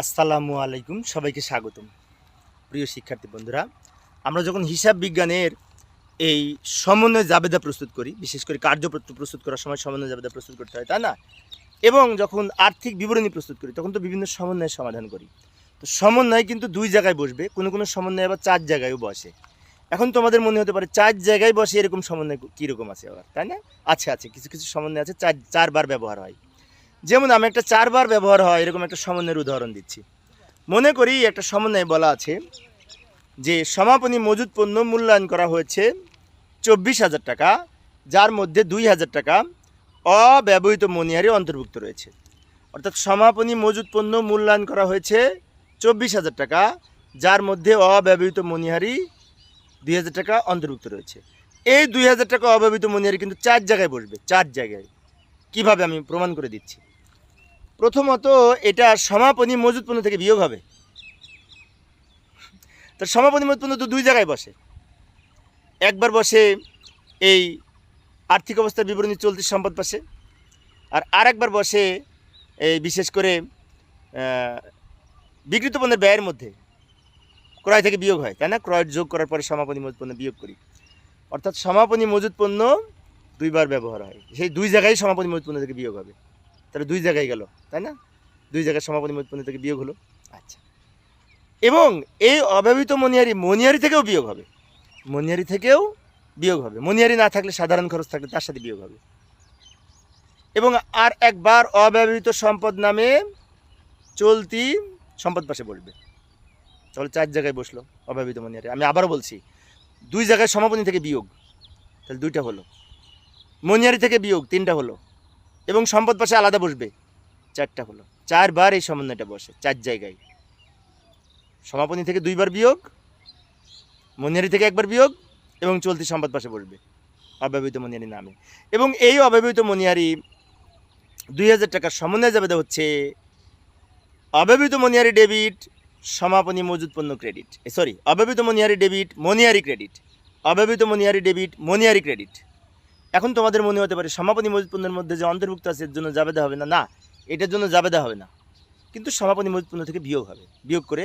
আসসালামু আলাইকুম, সবাইকে স্বাগতম। প্রিয় শিক্ষার্থী বন্ধুরা, আমরা যখন হিসাব বিজ্ঞানের এই সমন্বয় জাবেদা প্রস্তুত করি, বিশেষ করে কার্যপত্র প্রস্তুত করার সময় সমন্বয় জাবেদা প্রস্তুত করতে হয়, তাই না? এবং যখন আর্থিক বিবরণী প্রস্তুত করি, তখন তো বিভিন্ন সমন্বয়ের সমাধান করি। তো সমন্বয় কিন্তু দুই জায়গায় বসবে, কোনো কোনো সমন্বয় আবার চার জায়গায়ও বসে। এখন তোমাদের মনে হতে পারে চার জায়গায় বসে এরকম সমন্বয় কীরকম আছে আবার, তাই না? আছে আছে, কিছু কিছু সমন্বয় আছে, চার, চারবার ব্যবহার হয়। যেমন আমি একটা চারবার ব্যবহার হয়, এরকম একটা সমন্বয়ের উদাহরণ দিচ্ছি। মনে করি একটা সমন্বয় বলা আছে যে, সমাপনী মজুদ পণ্য মূল্যায়ন করা হয়েছে চব্বিশ হাজার টাকা, যার মধ্যে দুই হাজার টাকা অব্যবহৃত মনিহারি অন্তর্ভুক্ত রয়েছে। অর্থাৎ সমাপনী মজুদ পণ্য মূল্যায়ন করা হয়েছে চব্বিশ হাজার টাকা, যার মধ্যে অব্যবহৃত মনিহারি দুই হাজার টাকা অন্তর্ভুক্ত রয়েছে। এই দুই হাজার টাকা অব্যবহৃত মনিহারি কিন্তু চার জায়গায় বসবে, চার জায়গায়। কীভাবে আমি প্রমাণ করে দিচ্ছি? প্রথমত এটা সমাপনী মজুদ পণ্য থেকে বিয়োগ হবে। তো সমাপনী মজুদ পণ্য তো দুই জায়গায় বসে। একবার বসে এই আর্থিক অবস্থার বিবরণী চলতি সম্পদ পাশে আর আরেকবার বসে এই বিশেষ করে আহ, বিক্রিত পণ্যের ব্যয়ের মধ্যে ক্রয় থেকে বিয়োগ হয় তাই না? ক্রয় যোগ করার পরে সমাপনী মজুদ পণ্য বিয়োগ করি। অর্থাৎ সমাপনী মজুদ পণ্য দুইবার ব্যবহার হয়। সেই দুই জায়গায় সমাপনী মজুদ পণ্য থেকে বিয়োগ হবে। তাহলে দুই জায়গায় গেল তাই না? দুই জায়গায় সমাপনী মজুদ থেকে বিয়োগ হলো। আচ্ছা। এবং এই অব্যবহৃত মনিয়ারি মনিয়ারি থেকেও বিয়োগ হবে। মনিয়ারি থেকেও বিয়োগ হবে। মনিয়ারি না থাকলে সাধারণ খরচ থাকলে তার সাথে বিয়োগ হবে। এবং আর একবার অব্যবহৃত সম্পদ নামে চলতি সম্পদ পাশে বলবে তাহলে চার জায়গায় বসল অব্যবহৃত মনিহারি আমি আবারও বলছি দুই জায়গায় সমাপনী থেকে বিয়োগ। তাহলে দুইটা হলো। মনিয়ারি থেকে বিয়োগ তিনটা হলো। এবং সম্পদ পাশে আলাদা বসবে। চারটা হলো। চারবার এই সমন্বয়টা বসে, চার জায়গায়। সমাপনী থেকে দুইবার বিয়োগ, মনিহারি থেকে একবার বিয়োগ এবং চলতি সম্পদ পাশে বসবে, অব্যবহৃত মনিহারি নামে। এবং এই অব্যবহৃত মনিহারি দুই হাজার টাকার সমন্বয় যাবে হচ্ছে অব্যবহৃত মনিহারি ডেবিট, সমাপনী মজুদ পণ্য ক্রেডিট। সরি, অব্যবহৃত মনিহারি ডেবিট, মনিহারি ক্রেডিট। অব্যবহৃত মনিহারি ডেবিট, মনিহারি ক্রেডিট। এখন তোমাদের মনে হতে পারে সমাপনী মজুদ পণ্যের মধ্যে যে অন্তর্ভুক্ত আছে, এর জন্য জাবেদা হবে না? না, এটার জন্য জাবেদা হবে না। কিন্তু সমাপনী মজুদ পণ্য থেকে বিয়োগ হবে। বিয়োগ করে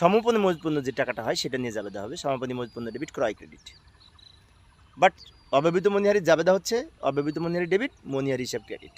সমাপনী মজুদ পণ্য যে টাকাটা হয়, সেটা নিয়ে জাবেদা হবে। সমাপনী মজুদ পণ্য ডেবিট ক্রয় ক্রেডিট বাট অব্যবহৃত মনিহারি জাবেদা হচ্ছে, অব্যবহৃত মনিহারি ডেবিট মনিহারি হিসাব ক্রেডিট